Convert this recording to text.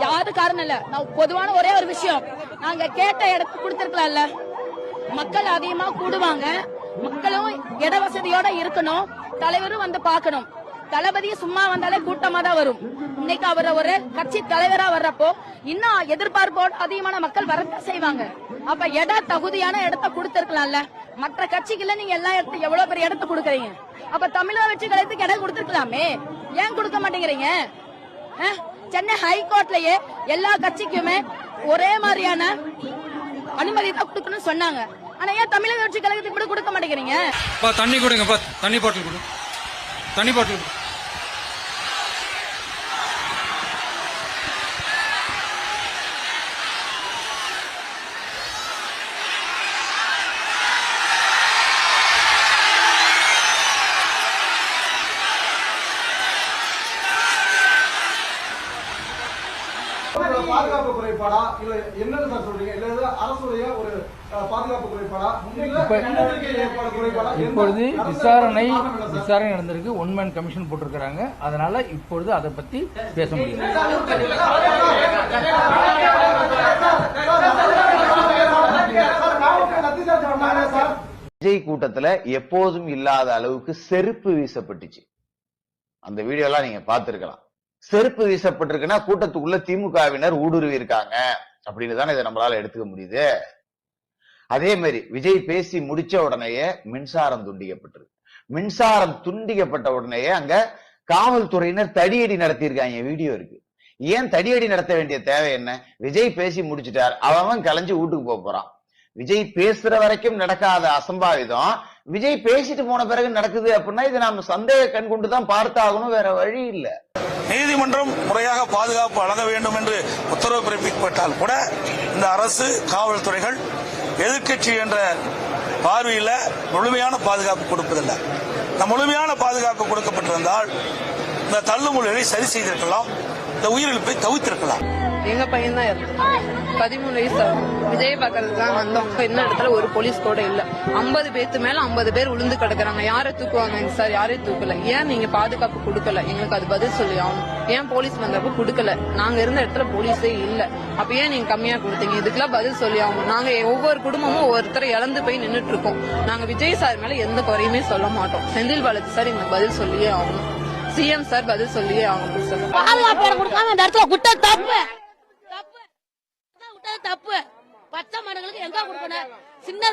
யாரு காரணம் இல்ல. நான் பொதுவான ஒரே ஒரு விஷயம். நாங்க கேட்ட இடத்துக்கு கொடுத்திருக்கலாம்ல. மக்கள் அதிகமா கூடுவாங்க. மக்களும் இட வசதியோட இருக்கணும். தலைவரும் வந்து பார்க்கணும். தளபதி சும்மா வந்தாலே கூட்டமா தான் வரும். இன்னைக்கு அவர் ஒரு கட்சி தலைவரா வர்றப்போ இன்னும் எதிர்பார்ப்போட அதிகமான மக்கள் வரத்தான் செய்வாங்க. அப்ப இட தகுதியான இடத்த கொடுத்திருக்கலாம்ல. மற்ற கட்சிக்குள்ள நீங்க எல்லா இடத்து எவ்வளவு பெரிய இடத்த கொடுக்குறீங்க? அப்ப தமிழக வெற்றி கழகத்துக்கு இடம் கொடுத்திருக்கலாமே. ஏன் கொடுக்க மாட்டேங்கிறீங்க? சென்னை ஹைகோர்ட்லயே எல்லா கட்சிக்குமே ஒரே மாதிரியான அனுமதி தான் கொடுக்கணும்னு சொன்னாங்க. ஆனா ஏன் தமிழக வெற்றி கழகத்துக்கு கூட கொடுக்க மாட்டேங்கிறீங்க? தண்ணி கொடுங்கப்பா தண்ணி பாட்டில் கொடு. தண்ணி பாட்டில் கொடு. பாதுகாப்பு குறைபாடா இல்ல என்னன்னு சார் சொல்றீங்க இல்ல இது அரசுடைய ஒரு அஹ், பாதுகாப்பு குறைபாடா இல்ல முன்னெச்சரிக்கை ஏற்பாடு குறைபாடா எந்த- இப்பொழுது விசாரணை? விசாரணை நடந்திருக்கு ஒன் மேன் கமிஷன் போட்டிருக்கிறாங்க அதனால இப்பொழுது அதை பத்தி பேச முடியும் விஜய் கூட்டத்துல எப்போதும் இல்லாத அளவுக்கு செருப்பு வீசப்பட்டுச்சு அந்த வீடியோ எல்லாம் நீங்க பார்த்திருக்கலாம் செருப்பு வீசப்பட்டிருக்குன்னா கூட்டத்துக்குள்ள திமுகவினர் ஊடுருவி இருக்காங்க அப்படின்னு தானே இதை நம்மளால எடுத்துக்க முடியுது. அதே மாதிரி விஜய் பேசி முடிச்ச உடனேயே மின்சாரம் துண்டிக்கப்பட்டிருக்கு. மின்சாரம் துண்டிக்கப்பட்ட உடனேயே அங்க காவல்துறையினர் தடியடி நடத்தியிருக்காங்க. வீடியோ இருக்கு. ஏன் தடியடி நடத்த வேண்டிய தேவை என்ன? விஜய் பேசி முடிச்சிட்டார். அவன் கலைஞ்சு வீட்டுக்கு போக போறான். விஜய் பேசுற வரைக்கும் நடக்காத அசம்பாவிதம் விஜய் பேசிட்டு போன பிறகு நடக்குது அப்படின்னா இது நாம சந்தேக கண் கொண்டு தான் பார்த்தாகணும் வேற வழி இல்ல. நீதிமன்றம் முறையாக பாதுகாப்பு வழங்க வேண்டும் என்று உத்தரவு பிறப்பிக்கப்பட்டால் கூட இந்த அரசு காவல்துறைகள் எதிர்க்கட்சி என்ற பார்வையில முழுமையான பாதுகாப்பு கொடுப்பதில்லை. இந்த முழுமையான பாதுகாப்பு கொடுக்கப்பட்டிருந்தால் இந்த தள்ளுமுள்ளை சரி செய்திருக்கலாம் இந்த உயிரிழப்பை தவிர்த்திருக்கலாம். எங்கள் பையன் தான் இறந்துட்டான். பதிமூணு வயசு ஆகும். விஜய் பார்க்கறதுக்கு தான் வந்தோம். இந்த இடத்துல ஒரு போலீஸ் கூட இல்லை. ஐம்பது பேத்து மேலே ஐம்பது பேர் உளுந்து கிடக்குறாங்க. யாரை தூக்குவாங்க சார் யாரையும் தூக்கல. ஏன் நீங்கள் பாதுகாப்பு கொடுக்கல? எங்களுக்கு அது பதில் சொல்லி ஆகணும். ஏன் போலீஸ் வந்தப்ப கொடுக்கல? நாங்க இருந்த இடத்துல போலீஸே இல்ல. அப்ப ஏன் நீங்க கம்மியா கொடுத்தீங்க? இதுக்கெல்லாம் பதில் சொல்லி ஆகணும். நாங்க ஒவ்வொரு குடும்பமும் ஒருத்தரை இழந்து போய் நின்றுட்டு இருக்கோம் நாங்க விஜய் சார் மேல எந்த குறையுமே சொல்ல மாட்டோம். செந்தில் பாலாஜி சார் எங்களுக்கு பதில் சொல்லியே ஆகணும். சிஎம் சார் பதில் சொல்லியே ஆகணும். சார் பாதுகாப்பு கொடுக்காம இந்த இடத்துல குட்ட தப்பு. தப்பு. பச்சை மரங்களுக்கு எங்க கொடுக்கணும்? சின்னது